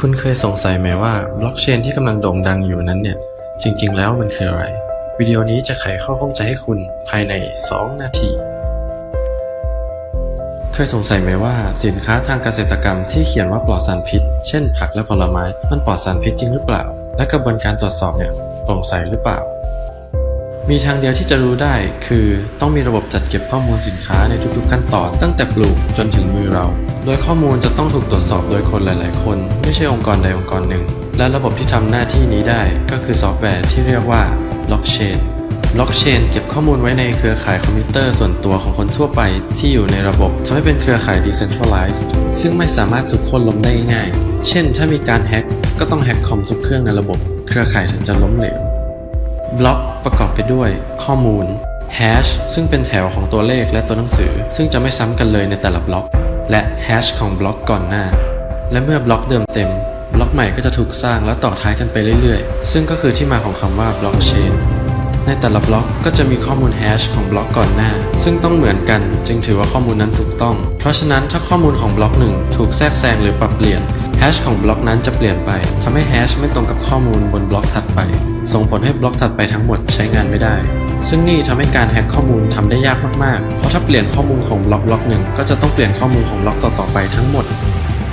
คุณเคยสงสัยไหมว่าบล็อกเชนที่กำลังโด่งดังอยู่นั้นเนี่ย จริง ๆ แล้วมันคืออะไร วิดีโอนี้จะไขข้อข้องใจให้คุณภายใน 2 นาที เคยสงสัยไหมว่าสินค้าทางเกษตรกรรมที่เขียนว่าปลอดสารพิษ เช่น ผักและผลไม้ มันปลอดสารพิษจริงหรือเปล่า และกระบวนการตรวจสอบเนี่ยโปร่งใสหรือเปล่า มีทางเดียวที่จะรู้ได้ คือต้องมีระบบจัดเก็บข้อมูลสินค้าในทุกๆขั้นตอนตั้งแต่ปลูกจนถึงมือเรา โดยข้อมูลจะต้องถูกตรวจสอบโดยคนหลาย ๆ คน ไม่ใช่องค์กรใดองค์กรหนึ่ง และระบบที่ทำหน้าที่นี้ได้ก็คือซอฟต์แวร์ที่เรียกว่าบล็อกเชนบล็อกเชนเก็บข้อมูลไว้ในเครือข่ายคอมพิวเตอร์ส่วนตัวของคนทั่วไปที่อยู่ในระบบทำให้เป็นเครือข่าย decentralized ซึ่งไม่สามารถถูกคนล้มได้ง่าย เช่น ถ้ามีการแฮ็กก็ต้องแฮ็กคอมทุกเครื่องในระบบ เครือข่ายถึงจะล้มเหลวบล็อกประกอบไปด้วย ข้อมูล hash ซึ่งเป็นแถวของตัวเลขและตัวหนังสือ ซึ่งจะไม่ซ้ำกันเลยในแต่ละบล็อก และ hash ของบล็อกก่อนหน้า และเมื่อบล็อกเดิมเต็ม บล็อกใหม่ก็จะถูกสร้างและต่อท้ายกันไปเรื่อยๆ ซึ่งก็คือที่มาของคำว่าบล็อกเชนในแต่ละบล็อกก็จะมีข้อมูลแฮชของบล็อกก่อนหน้า ซึ่งต้องเหมือนกันจึงถือว่าข้อมูลนั้นถูกต้อง เพราะฉะนั้นถ้าข้อมูลของบล็อกหนึ่งถูกแทรกแซงหรือปรับเปลี่ยนแฮชของบล็อกนั้นจะเปลี่ยนไปทำให้แฮชไม่ตรงกับข้อมูลบนบล็อกถัดไป ส่งผลให้บล็อกถัดไปทั้งหมดใช้งานไม่ได้ ซึ่งนี่ทำให้การแฮ็กข้อมูลทำได้ยากมากๆ เพราะถ้าเปลี่ยนข้อมูลของบล็อกบล็อกหนึ่งก็จะต้องเปลี่ยนข้อมูลของบล็อกต่อๆไปทั้งหมด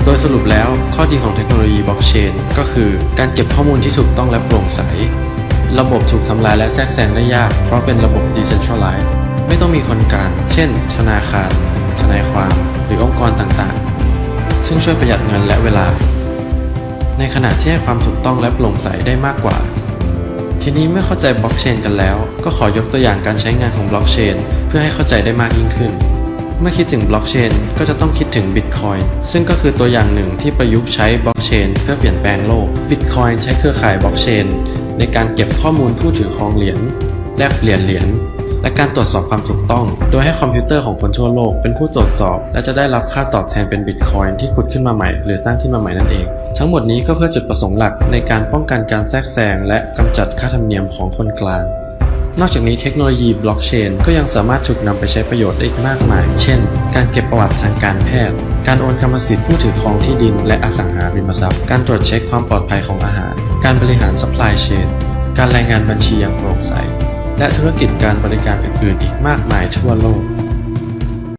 โดยสรุปแล้วข้อดีของเทคโนโลยีบล็อกเชนก็คือการเก็บข้อมูลที่ถูกต้องและโปร่งใส ระบบถูกทำลายและแทรกแซงได้ยาก เพราะเป็นระบบ decentralized ไม่ต้องมีคนกลาง เช่น ธนาคาร ทนายความ หรือองค์กรต่างๆ ซึ่งช่วยประหยัดเงินและเวลา ในขณะที่ให้ความถูกต้องและโปร่งใสได้มากกว่า ทีนี้เมื่อเข้าใจบล็อกเชนกันแล้ว ก็ขอยกตัวอย่างการใช้งานของบล็อกเชนเพื่อให้เข้าใจได้มากยิ่งขึ้น เมื่อคิดถึงบล็อกเชนก็จะต้องคิดถึงบิตคอยซึ่งก็คือตัวอย่างหนึ่งที่ประยุกต์ใช้บล็อกเชนเพื่อเปลี่ยนแปลงโลกบิตคอยใช้เครือข่ายบล็อกเชนในการเก็บข้อมูลผู้ถือครองเหรียญแลกเปลี่ยนเหรียญและการตรวจสอบความถูกต้อง โดยให้คอมพิวเตอร์ของคนทั่วโลกเป็นผู้ตรวจสอบ และจะได้รับค่าตอบแทนเป็นบิตคอยที่ขุดขึ้นมาใหม่ หรือสร้างขึ้นมาใหม่นั่นเอง ทั้งหมดนี้ก็เพื่อจุดประสงค์หลักในการป้องกันการแทรกแซงและกำจัดค่าธรรมเนียมของคนกลาง นอกจากนี้เทคโนโลยีบล็อกเชนก็ยังสามารถถูกนำไปใช้ประโยชน์ได้อีกมากมาย เช่น การเก็บประวัติทางการแพทย์ การโอนกรรมสิทธิ์ผู้ถือครองที่ดินและอสังหาริมทรัพย์ การตรวจเช็คความปลอดภัยของอาหาร การบริหาร supply chain การรายงานบัญชีอย่างโปร่งใส และธุรกิจการบริการอื่นๆ อีกมากมายทั่วโลก